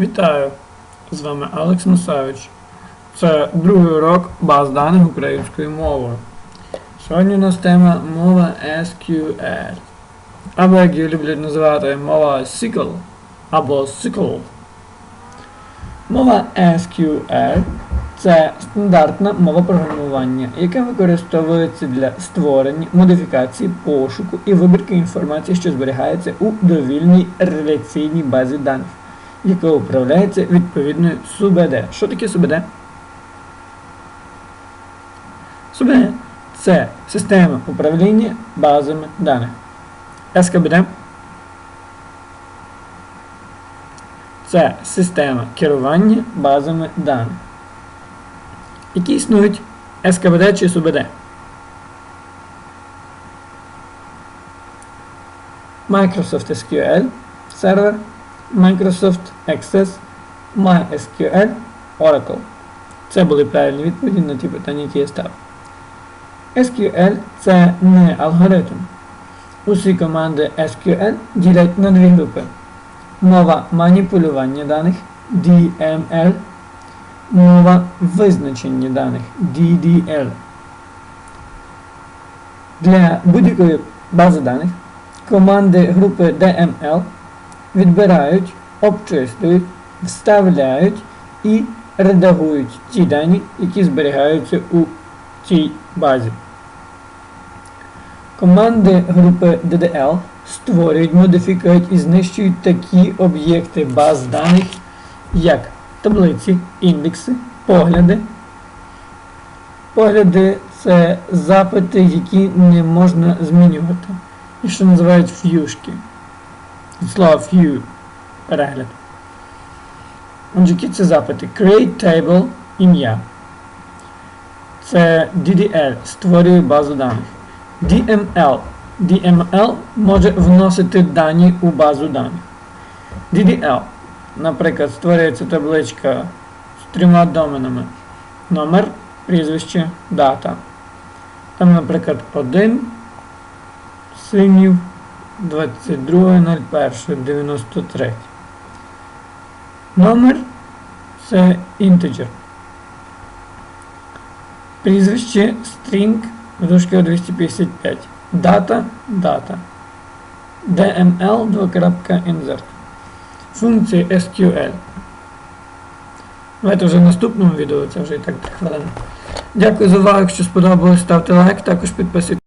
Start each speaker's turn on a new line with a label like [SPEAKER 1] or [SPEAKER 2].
[SPEAKER 1] Вітаю! З вами Алекс Мусавич. Це другий урок баз даних українською мовою. Сьогодні у нас тема мова SQL. Або як її люблять називати мова SQL або SQL. Мова SQL це стандартна мова програмування, яка використовується для створення, модифікації, пошуку і вибірки інформації, що зберігається у довільній реляційній базі даних, яка управляється відповідною СУБД. Що таке СУБД? СУБД це система управління базами даних. СКБД це система керування базами даних. Які існують СКБД чи СУБД? Microsoft SQL сервер, Microsoft Access, MySQL, Oracle. Це були правильні відповіді на ті питання, які я ставив. SQL це не алгоритм. Усі команди SQL ділять на дві групи. Мова маніпулювання даних DML, мова визначення даних DDL. Для будь-якої бази даних команди групи DML відбирають, обчислюють, вставляють і редагують ті дані, які зберігаються у цій базі. Команди групи DDL створюють, модифікують і знищують такі об'єкти баз даних, як таблиці, індекси, погляди. Погляди це запити, які не можна змінювати. І що називають ф'юшки. Від слова перегляд. Отже, це запити? Create table ім'я. Це DDL створює базу даних. DML. DML може вносити дані у базу даних. DDL. Наприклад, створюється табличка з трьома доменами. Номер, прізвище, дата. Там, наприклад, 1 синів 22.01.93. Номер це інтеджер. Прізвище string дужка 255. Дата дата. DML 2.insert. Функції SQL. Давайте вже в наступному відео, це вже і так 3. Дякую за увагу. Якщо сподобалось, ставте лайк, також підписуйтесь.